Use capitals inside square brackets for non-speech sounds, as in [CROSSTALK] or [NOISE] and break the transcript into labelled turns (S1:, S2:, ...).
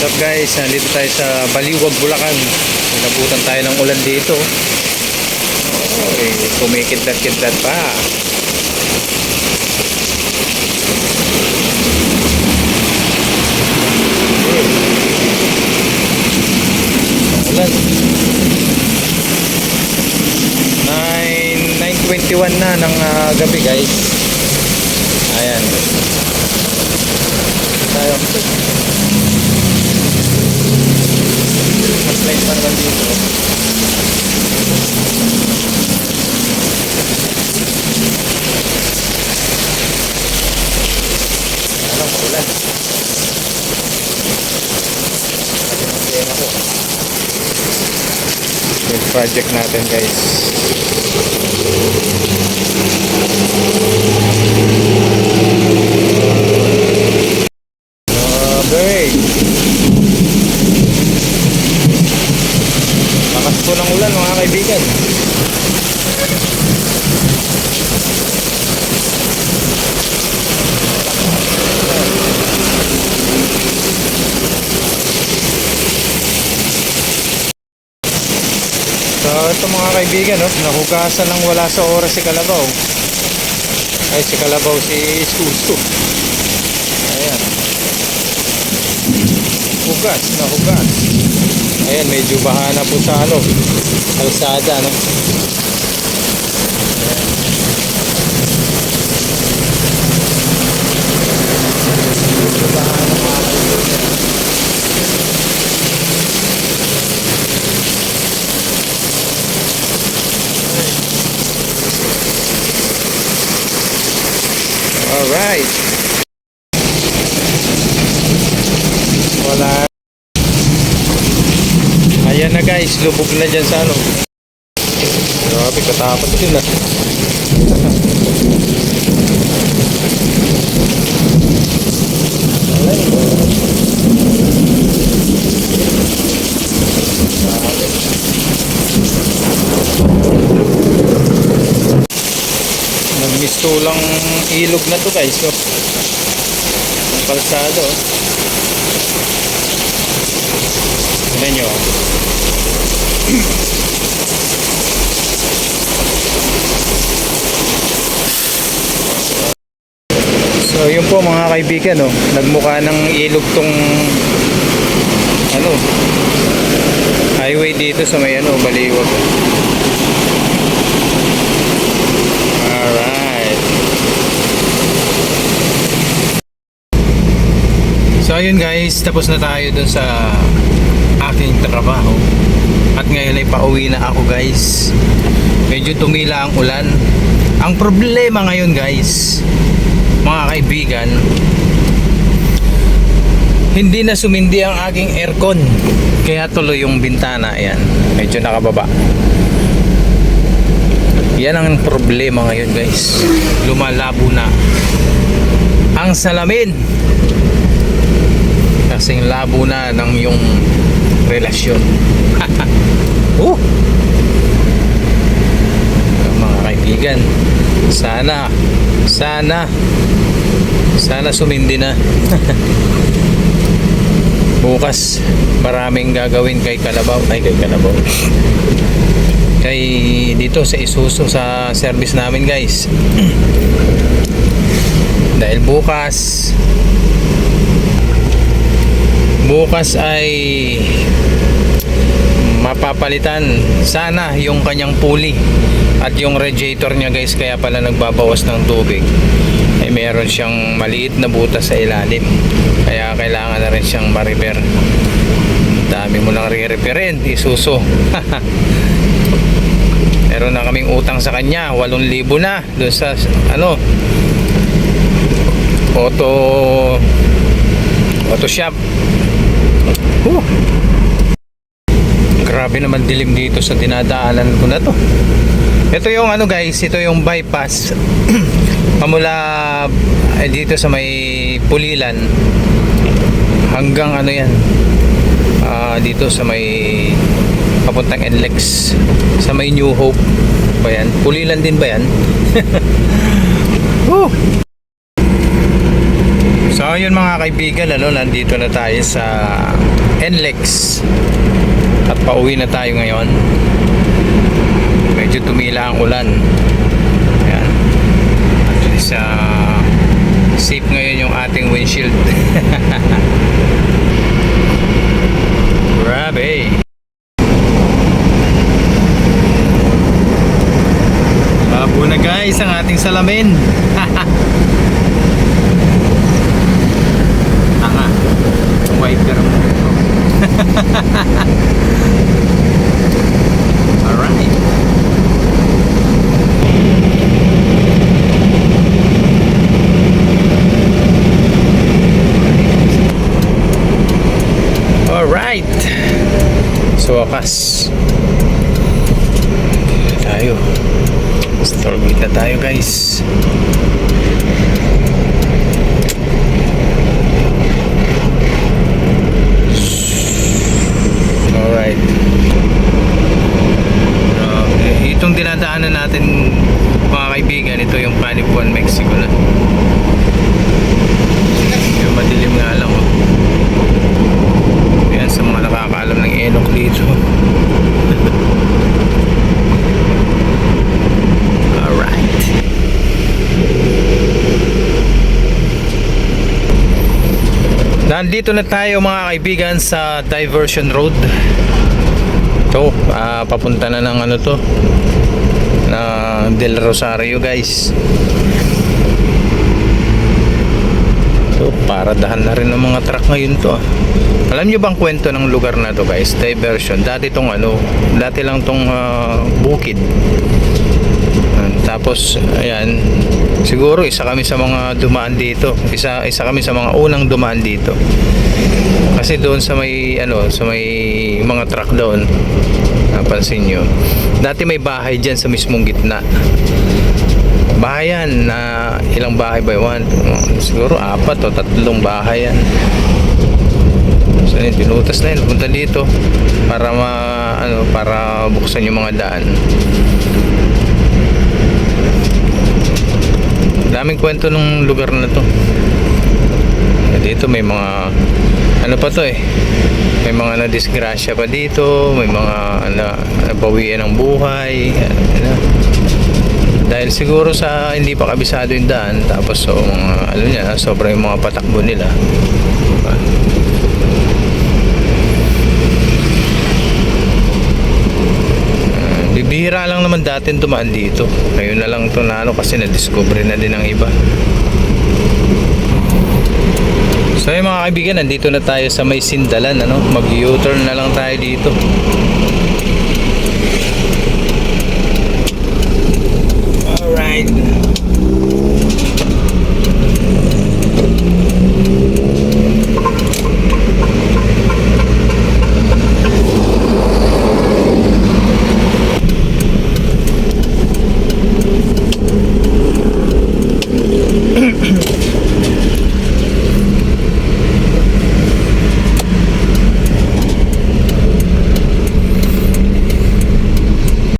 S1: What's up guys? Nandito tayo sa Baliwag, Bulacan. Inabutan tayo ng ulan dito. Okay, kumikidlat-kidlat pa. Ulan. 9, 9.21 na ng ah, gabi guys. Ayan. Tayo. Mas light pa naman dito. Ano, ulan. Ayan ako. Yung project natin guys. Grabe. Lakas po ng ulan mga kaibigan. So ito mga kaibigan, no, nahugasan ng wala sa oras si Kalabaw. Ay si Kalabaw si Susu. Ayan. Hugas, nahugas. Ayan, medyo bahana po sa ano, kalsada, no? Alright. Wala. Ayan na guys, lubog na dyan sa ano. Grabe, katapos yun ah. [LAUGHS] Nagmistulang ilog na to guys. So, ang kalsado. oh. Tignan nyo. So yun po mga kaibigan no, nagmukha ng ilog tong ano highway dito sa may ano Baliwag. So ayun guys, tapos na tayo dun sa aking trabaho. At ngayon ay pauwi na ako guys. Medyo tumila ang ulan. Ang problema ngayon guys, mga kaibigan, hindi na sumindi ang aking aircon. Kaya tuloy yung bintana, ayan. Medyo nakababa. Yan ang problema ngayon guys. Lumalabo na ang salamin. Kasing labo na ng yung relasyon. [LAUGHS] oh! Mga kaibigan, sana, sana, sana sumindi na. [LAUGHS] Bukas, maraming gagawin kay Kalabaw. Ay, kay Kalabaw. kay dito sa Isuso sa service namin guys. [CLEARS THROAT] Dahil bukas, bukas ay mapapalitan sana yung kanyang pulley at yung radiator niya guys. Kaya pala nagbabawas ng tubig. Ay meron siyang maliit na butas sa ilalim. Kaya kailangan na rin siyang ma-repair. Dami mo lang re-repairin isuso [LAUGHS] meron na kaming utang sa kanya. 8,000 na doon sa ano auto auto shop Huh. Grabe naman dilim dito sa dinadaanan ko na to. Ito yung ano guys, ito yung bypass. [CLEARS THROAT] Pamula eh, dito sa may Pulilan hanggang ano yan. ah, dito sa may papuntang NLEX sa may New Hope ba yan? Pulilan din ba yan? [LAUGHS] Woo! So yun mga kaibigan, ano, nandito na tayo sa NLEX at pauwi na tayo ngayon. Medyo tumila ang ulan. Ayan. At least ah, safe ngayon yung ating windshield. [LAUGHS] Grabe. Labo na guys ang ating salamin. [LAUGHS] Tanga. Wiper mo. Alright. Alright. So, wakas. Tayo. Store gate na tayo guys. Alright. Okay. Itong dinadaanan natin mga kaibigan, ito yung Panipuan, Mexico na. Yung madilim nga lang. Oh. Yan sa mga nakakaalam ng Enoch dito. Alright. Nandito na tayo mga kaibigan sa Diversion Road. Ito, ah, papunta na ng ano to na Del Rosario guys. So, paradahan na rin ng mga truck ngayon to. ah. Alam nyo bang kwento ng lugar na to guys? Diversion. Dati tong ano, dati lang tong ah, bukid. Tapos, ayan, siguro isa kami sa mga dumaan dito. Isa, isa kami sa mga unang dumaan dito. Kasi doon sa may, ano, sa may mga truck doon, napansin nyo, dati may bahay dyan sa mismong gitna. Bahayan na ilang bahay ba yun? Siguro apat o tatlong bahay yan. So yun, pinutas na yun, punta dito para ma, ano, para buksan yung mga daan. Daming kwento ng lugar na to. Eh, dito may mga ano pa to eh. May mga nadisgrasya pa dito may mga na, nabawian ng buhay ano, dahil siguro sa hindi pa kabisado yung daan tapos so mga ano niya sobrang yung mga patakbo nila. Diba? Bibihira lang naman dati dumaan dito. Ngayon na lang to na ano kasi na-discover na din ng iba. So yung mga kaibigan, nandito na tayo sa may Sindalan, ano? Mag-U-turn na lang tayo dito.